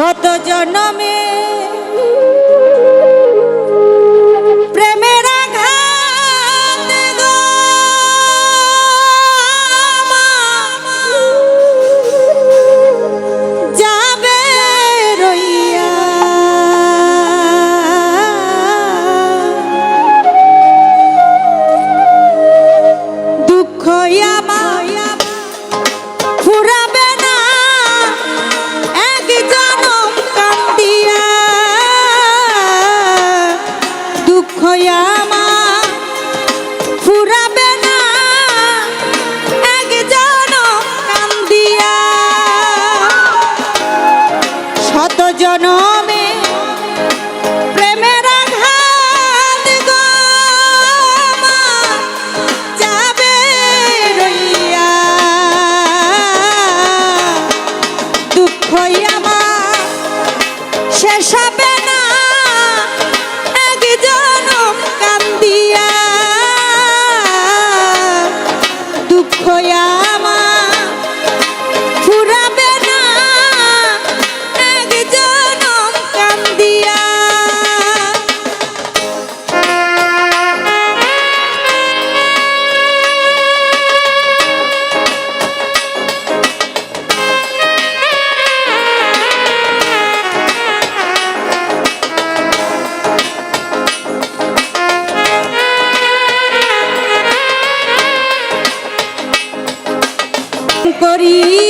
শত জনমে Yeah. Glory.